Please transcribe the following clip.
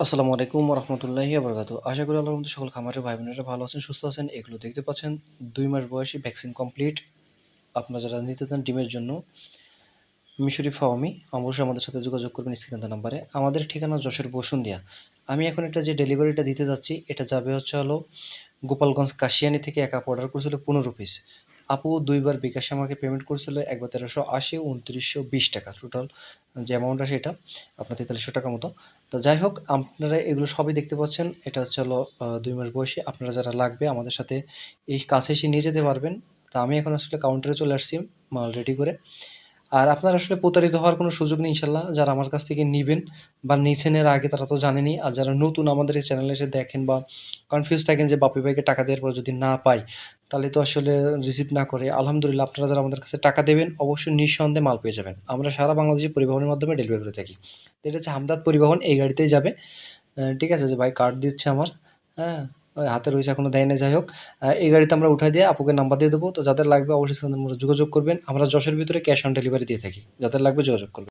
আসসালামু আলাইকুম রহমতুল্লাহি আবরকাত আশা করি আল্লাহর মধ্যে সকল খামারের ভাই বোনেরা ভালো আছেন, সুস্থ আছেন। এগুলো দেখতে পাচ্ছেন, দুই মাস বয়সী ভ্যাকসিন কমপ্লিট। আপনারা যারা নিতে চান ডিমের জন্য, মিশরি ফাওয়ামি, অবশ্যই আমাদের সাথে যোগাযোগ করবেন স্ক্রিনের নাম্বারে। আমাদের ঠিকানা যশোর বসুন্দিয়া আমি এখন এটা যে ডেলিভারিটা দিতে যাচ্ছি, এটা যাবে হচ্ছে হলো গোপালগঞ্জ কাশিয়ানি থেকে এক অর্ডার করেছিল পনেরো পিস আপু দুইবার বিকাশে আমাকে পেমেন্ট করেছিল একবার তেরোশো আশি, উনত্রিশশো বিশ টাকা টোটাল যে অ্যামাউন্ট আছে এটা আপনার তেতাল্লিশশো টাকা মতো। তো যাই হোক, আপনারা এগুলো সবই দেখতে পাচ্ছেন। এটা হচ্ছে হলো দুই মাস বয়সে। আপনারা যারা লাগবে আমাদের সাথে এই কাছে এসে নিয়ে যেতে পারবেন। তা আমি এখন আসলে কাউন্টারে চলে আসছি, মাল রেডি করে। আর আপনার আসলে প্রতারিত হওয়ার কোনো সুযোগ নেই ইনশাল্লাহ যারা আমার কাছ থেকে নিবেন বা নিছেন এর আগে, তারা তো জানেনি আর যারা নতুন আমাদের এই চ্যানেলে এসে দেখেন বা কনফিউজ থাকেন যে বাপি ভাইকে টাকা দেওয়ার পর যদি না পাই তাহলে তো আসলে রিসিভ না করে, আলহামদুলিল্লাহ আপনারা যারা আমাদের কাছে টাকা দেবেন, অবশ্যই নিঃসন্দেহে মাল পেয়ে যাবেন। আমরা সারা বাংলাদেশে পরিবহনের মাধ্যমে ডেলিভারি করে থাকি। এটা হচ্ছে হামদাদ পরিবহন, এই গাড়িতেই যাবে। ঠিক আছে, যে ভাই কার্ড দিচ্ছে আমার। হ্যাঁ হাতে রয়েছে এখনও, দেয় না যাই হোক। এই গাড়িতে আমরা উঠাই দিয়ে আপুকে নাম্বার দিয়ে দেবো। তো যাদের লাগবে অবশ্যই যোগাযোগ করবেন। আমরা যশের ভিতরে ক্যাশ অন ডেলিভারি দিয়ে থাকি। যাদের লাগবে যোগাযোগ করবেন।